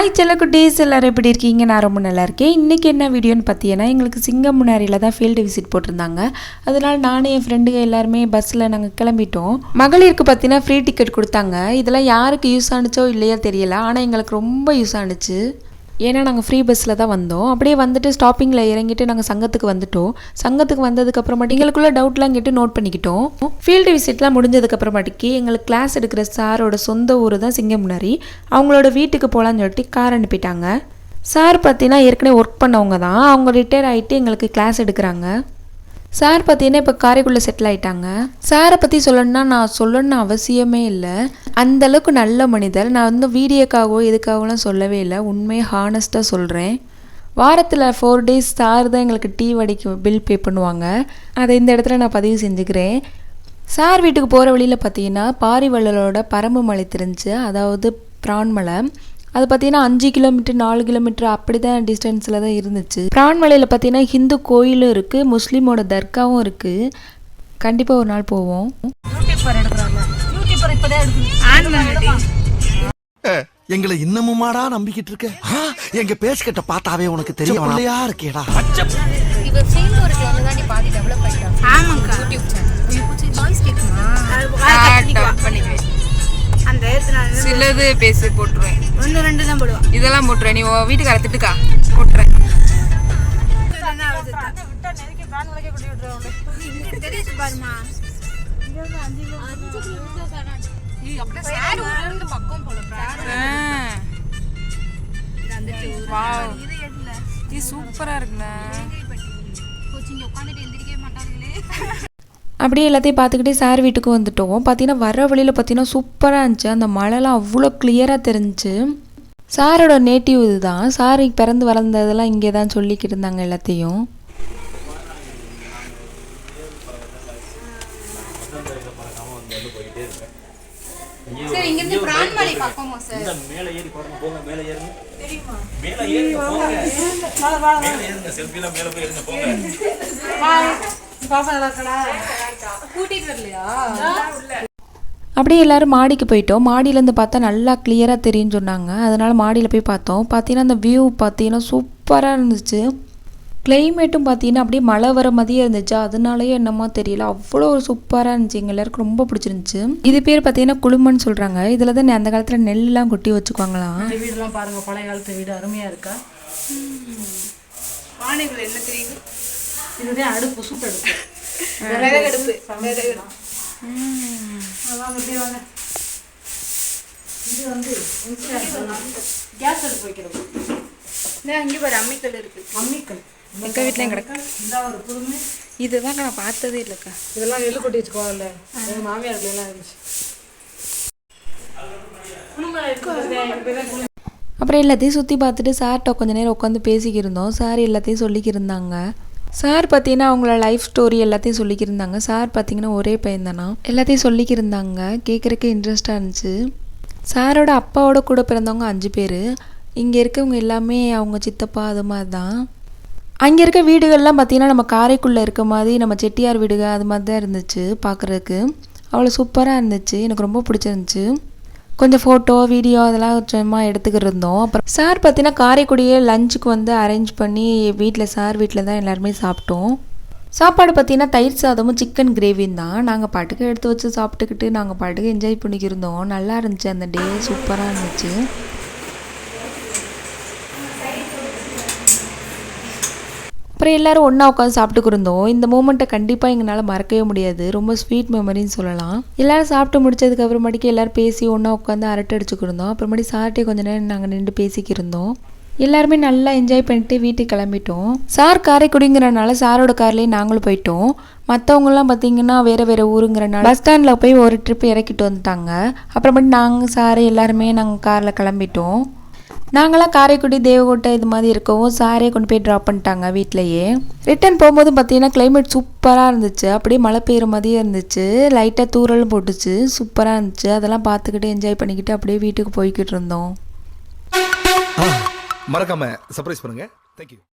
Hi செல்லக்குட்டீஸ் எல்லோரும் எப்படி இருக்கீங்க? நான் ரொம்ப நல்லா இருக்கேன். இன்றைக்கி என்ன வீடியோன்னு பார்த்தீங்கன்னா எங்களுக்கு சிங்கம் முன்னாரியில் தான் ஃபீல்டு விசிட் போட்டிருந்தாங்க. அதனால் நானும் என் ஃப்ரெண்டுங்க எல்லாருமே பஸ்ஸில் நாங்கள் கிளம்பிட்டோம். மகளிருக்கு பார்த்தீங்கன்னா ஃப்ரீ டிக்கெட் கொடுத்தாங்க. இதெல்லாம் யாருக்கு யூஸ் ஆனுச்சோ இல்லையோ தெரியல. ஆனால் எங்களுக்கு ரொம்ப யூஸ் ஆனுச்சு. ஏன்னா நாங்கள் ஃப்ரீ பஸ்ஸில் தான் வந்தோம். அப்படியே வந்துட்டு ஸ்டாப்பிங்கில் இறங்கிட்டு நாங்கள் சங்கத்துக்கு வந்துட்டோம். சங்கத்துக்கு வந்ததுக்கப்புறமாட்டி எங்களுக்குள்ள டவுட்லாம் கேட்டு நோட் பண்ணிக்கிட்டோம். ஃபீல்டு விசிட்லாம் முடிஞ்சதுக்கப்புறமாட்டிக்கு எங்களுக்கு கிளாஸ் எடுக்கிற சாரோட சொந்த ஊர் தான் சிங்கமுனாரி. அவங்களோட வீட்டுக்கு போகலான்னு சொல்லிட்டு கார் அனுப்பிட்டாங்க. சார் பார்த்தீங்கன்னா ஏற்கனவே ஒர்க் பண்ணவங்க தான். அவங்க ரிட்டையர் ஆகிட்டு எங்களுக்கு கிளாஸ் எடுக்கிறாங்க. சார் பார்த்தீங்கன்னா இப்போ காரைக்குள்ளே செட்டில் ஆயிட்டாங்க. சாரை பற்றி சொல்லணும்னா நான் சொல்லணும்னு அவசியமே இல்லை. அந்த அளவுக்கு நல்ல மனிதர். நான் வந்து வீடியோக்காகவோ எதுக்காகவோலாம் சொல்லவே இல்லை. உண்மையை ஹானஸ்ட்டாக சொல்கிறேன் வாரத்தில் ஃபோர் டேஸ் சார் தான் எங்களுக்கு டீ வடிக்கு பில் பே பண்ணுவாங்க. அதை இந்த இடத்துல நான் பதிவு செஞ்சுக்கிறேன். சார் வீட்டுக்கு போகிற வழியில் பார்த்தீங்கன்னா பாரிவள்ளலோட பரம்பு மலை தெரிஞ்சு அதாவது பிரான்மலை. அது பார்த்தீங்கன்னா அஞ்சு கிலோமீட்டர் நாலு கிலோமீட்டர் அப்படி தான் டிஸ்டன்ஸில் தான் இருந்துச்சு. பிரான்மலையில் பார்த்தீங்கன்னா ஹிந்து கோயிலும் இருக்குது முஸ்லீமோட தர்காவும் இருக்குது கண்டிப்பாக ஒரு நாள் போவோம். எங்களை இன்னமுமாடா நம்பிக்கிட்டு இருக்க? எங்க பேசிக்கிட்ட பார்த்தாவே உனக்கு தெரியும் இல்லையா இருக்கேடா. இவர் சேர்ந்து ஒரு கிளம்பு தான் நீ பாதி டெவலப் பண்ணிட்டாங்க ஆமாக்கா. யூடியூப் சேனல் வாய்ஸ் கேட்குமா அந்த நான் சிலது பேசி போட்டுருவேன். ஒன்று ரெண்டு தான் போடுவான் இதெல்லாம் போட்டுருவேன் நீ வீட்டுக்கார திட்டுக்கா. போட்டுறேன் தெரியுது பாருமா வாவ் இது சூப்பரா இருக்குண்ணா. கோச்சிங் உட்காந்துட்டு எந்திரிக்கவே மாட்டாங்களே. அப்படியே எல்லாத்தையும் பார்த்துக்கிட்டே சார் வீட்டுக்கு வந்துட்டோம். பார்த்தீங்கன்னா வர வழியில் பார்த்தீங்கன்னா சூப்பராக இருந்துச்சு. அந்த மழைலாம் அவ்வளோ கிளியராக தெரிஞ்சுச்சு. சாரோட நேட்டிவ் இதுதான். சார் பிறந்து வளர்ந்ததெல்லாம் இங்கே தான் சொல்லிக்கிட்டு இருந்தாங்க எல்லாத்தையும். சார் இங்கிருந்து கூட்டிட்டு வரலையா? அப்படியே எல்லாரும் மாடிக்கு போயிட்டோம். மாடியிலேருந்து பார்த்தா நல்லா கிளியராக தெரியும்னு சொன்னாங்க. அதனால் மாடியில் போய் பார்த்தோம். பார்த்தீங்கன்னா அந்த வியூ பார்த்தீங்கன்னா சூப்பராக இருந்துச்சு. கிளைமேட்டும் பார்த்தீங்கன்னா அப்படியே மழை வர மாதிரியே இருந்துச்சு? அதனாலயே என்னமோ தெரியல. அவ்வளோ ஒரு சூப்பராக இருந்துச்சு. எங்கள் எல்லாருக்கும் ரொம்ப பிடிச்சிருந்துச்சு. இது பேர் பார்த்தீங்கன்னா குளுமன்னு சொல்கிறாங்க இதில் தான் அந்த காலத்தில் நெல்லாம் கொட்டி வச்சுக்குவாங்களாம். வீடுலாம் பாருங்க பழைய காலத்து வீடு. அருமையா இருக்கா? என்ன தெரியுது? இதுதான் அடுப்பு சூட்டு அடுப்பு விறகடுப்பு. விறகு அதான் அப்படியே வாங்க. இது வந்து கேஸ் அடுப்பு வைக்கிறது. அங்கே பாரு அம்மிக்கல் இருக்கு. அம்மிக்கல். எங்கள் வீட்லேயும் கிடக்கு. இந்த ஒரு புதுமை இதுதான் நான் பார்த்ததே இல்லைக்கா. இதெல்லாம் எள்ளு கொட்டி மாமியார் இருந்துச்சு. அப்புறம் எல்லாத்தையும் சுற்றி பார்த்துட்டு சார்கிட்ட கொஞ்ச நேரம் உட்காந்து பேசிக்கிருந்தோம். சார் எல்லாத்தையும் சொல்லிக்கிருந்தாங்க. சார் பார்த்தீங்கன்னா அவங்கள லைஃப் ஸ்டோரி எல்லாத்தையும் சொல்லிக்கிருந்தாங்க. சார் பார்த்தீங்கன்னா ஒரே பையன் தானா? எல்லாத்தையும் சொல்லிக்கிருந்தாங்க. கேட்குறக்கு இன்ட்ரெஸ்டாக இருந்துச்சு. சாரோட அப்பாவோட கூட பிறந்தவங்க அஞ்சு பேர். இங்கே இருக்கவங்க எல்லாமே அவங்க சித்தப்பா அது மாதிரி தான் அங்கே இருக்க வீடுகள்லாம் பார்த்தீங்கன்னா நம்ம காரைக்குள்ளே இருக்க மாதிரி நம்ம செட்டியார் வீடுகள் அது மாதிரி தான் இருந்துச்சு பார்க்குறதுக்கு. அவ்வளோ சூப்பராக இருந்துச்சு. எனக்கு ரொம்ப பிடிச்சிருந்துச்சு. கொஞ்சம் ஃபோட்டோ வீடியோ அதெல்லாம் சும்மா எடுத்துக்கிட்டு இருந்தோம். அப்புறம் சார் பார்த்தீங்கன்னா காரைக்குடியே லஞ்சுக்கு வந்து அரேஞ்ச் பண்ணி வீட்டில் சார் வீட்டில் தான் எல்லாருமே சாப்பிட்டோம். சாப்பாடு பார்த்தீங்கன்னா தயிர் சாதமும் சிக்கன் கிரேவியும் தான். நாங்கள் பாட்டுக்கு எடுத்து வச்சு சாப்பிட்டுக்கிட்டு நாங்கள் பாட்டுக்கு என்ஜாய் பண்ணிக்கிருந்தோம் நல்லா இருந்துச்சு அந்த டே சூப்பராக இருந்துச்சு. அப்புறம் எல்லோரும் ஒன்றா உட்காந்து சாப்பிட்டுக்கு இருந்தோம். இந்த மூமெண்ட்டை கண்டிப்பாக எங்களால் மறக்கவே முடியாது. ரொம்ப ஸ்வீட் மெமரின்னு சொல்லலாம். எல்லோரும் சாப்பிட்டு முடிச்சதுக்கு அப்புறமேட்டுக்கு எல்லோரும் பேசி ஒன்றா உட்காந்து அரட்டை அடிச்சுக்கிருந்தோம் அப்புறமாட்டி சார்ட்டே கொஞ்ச நேரம் நாங்கள் நின்று பேசிக்கிருந்தோம் எல்லாருமே நல்லா என்ஜாய் பண்ணிட்டு வீட்டுக்கு கிளம்பிட்டோம். சார் காரைக்குடிங்கிறனால சாரோட கார்லேயே நாங்களும் போயிட்டோம். மற்றவங்கலாம் பார்த்தீங்கன்னா வேறு வேறு ஊருங்கிறனால பஸ் ஸ்டாண்டில் போய் ஒரு ட்ரிப் இறக்கிட்டு வந்துட்டாங்க. அப்புறமேட்டு நாங்கள் சார் எல்லாருமே நாங்கள் காரில் கிளம்பிட்டோம். நாங்களாம் காரைக்குடி தேவகோட்டை இது மாதிரி இருக்கவும் சாரே கொண்டு போய் ட்ராப் பண்ணிட்டாங்க வீட்லேயே. ரிட்டர்ன் போகும்போது பார்த்தீங்கன்னா கிளைமேட் சூப்பராக இருந்துச்சு. அப்படியே மழை பெய்கிற மாதிரியே இருந்துச்சு. லைட்டாக தூரலும் போட்டுச்சு. சூப்பராக இருந்துச்சு. அதெல்லாம் பார்த்துக்கிட்டு என்ஜாய் பண்ணிக்கிட்டு அப்படியே வீட்டுக்கு போய்கிட்டு இருந்தோம். மறக்காம சர்ப்ரைஸ் பண்ணுங்க. தேங்க்யூ